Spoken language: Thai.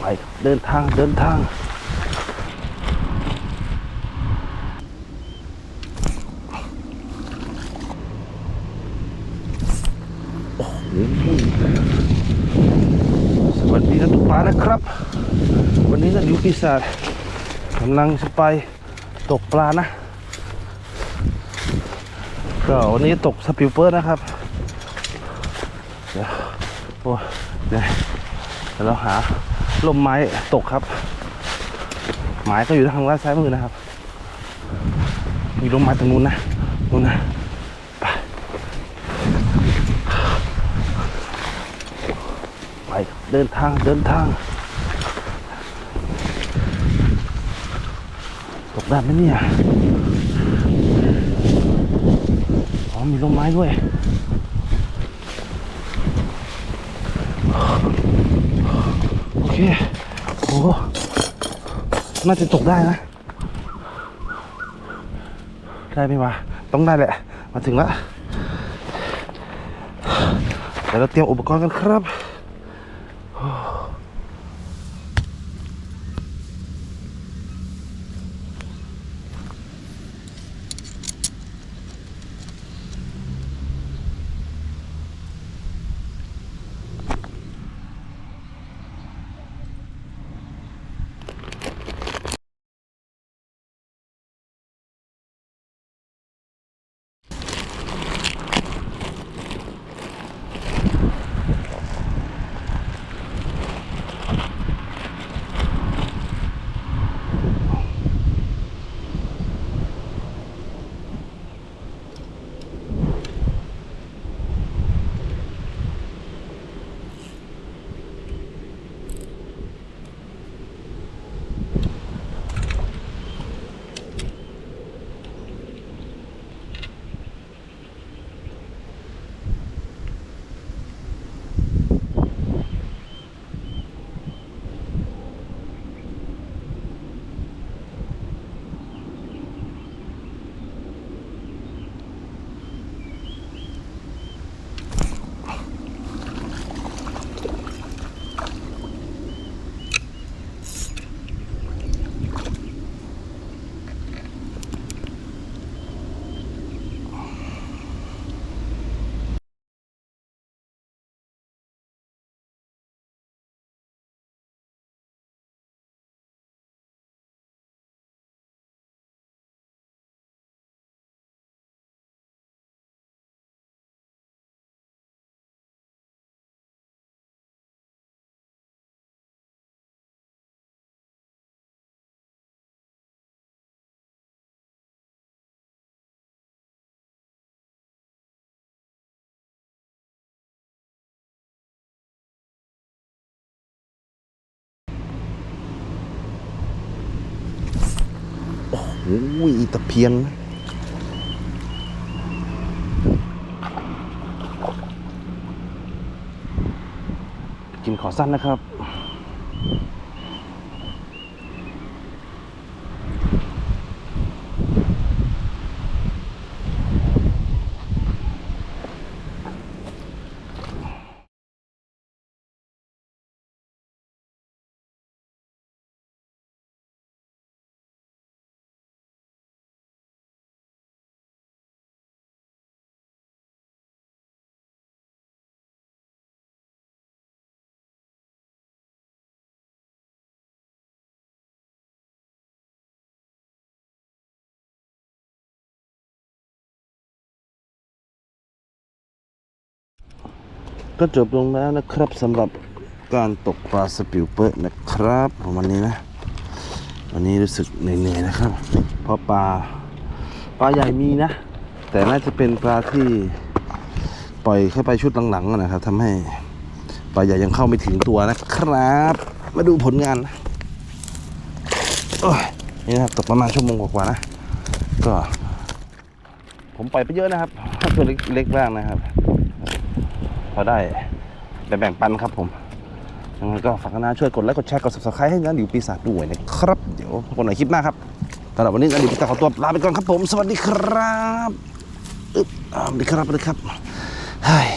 ไปเดินทางเดินทางสวัสดีนะทุกปลานะครับ วันนี้นักดิวปีศาจกำลังจะไปตกปลานะก็วันนี้ตกสปิลเปอร์นะครับ เดี๋ยวโอ้ยเดี๋ยว ดี๋ยวเราหาลมไม้ตกครับ ไม้ก็อยู่ทางด้านซ้ายมือนะครับ มีลมไม้ตรงนู้นนะนู้นนะไปไปเดินทางเดินทาง ตกได้ไหมเนี่ย อ๋อมีลมไม้ด้วย โอเคโอ้น่าจะตกได้นะ ได้ไหมวะต้องได้แหละ มาถึงแล้วเดี๋ยวเราเตรียมอุปกรณ์กันครับ อ้ยตะเพียนกินขอสั้นนะครับ ก็จบลงแล้วนะครับสำหรับการตกปลาสปิลเปอร์นะครับวันนี้นะ วันนี้รู้สึกเหนื่อยๆนะครับ เพราะปลาปลาใหญ่มีนะ แต่น่าจะเป็นปลาที่ปล่อยเข้าไปชุดหลังๆนะครับทำให้ปลาใหญ่ยังเข้าไม่ถึงตัวนะครับ มาดูผลงานนะโอ้ยนี่นะครับตกประมาณชั่วโมงกว่าๆนะ ก็ ผมปล่อยไปเยอะนะครับตัวเล็กๆบ้างนะครับ พอได้แบ่งปันครับผมยังไงก็ฝากนะช่วยกดไลค์กดแชร์กด subscribe ให้นันดิวปีศาจด้วยนะครับ เดี๋ยวพบกันใหม่คลิปหน้าครับสำหรับวันนี้นันดิวปีศาจขอตัวลาไปก่อนครับผม สวัสดีครับอึ๊บอ่าสวัสดีครับสวัสดีครับเฮ้ย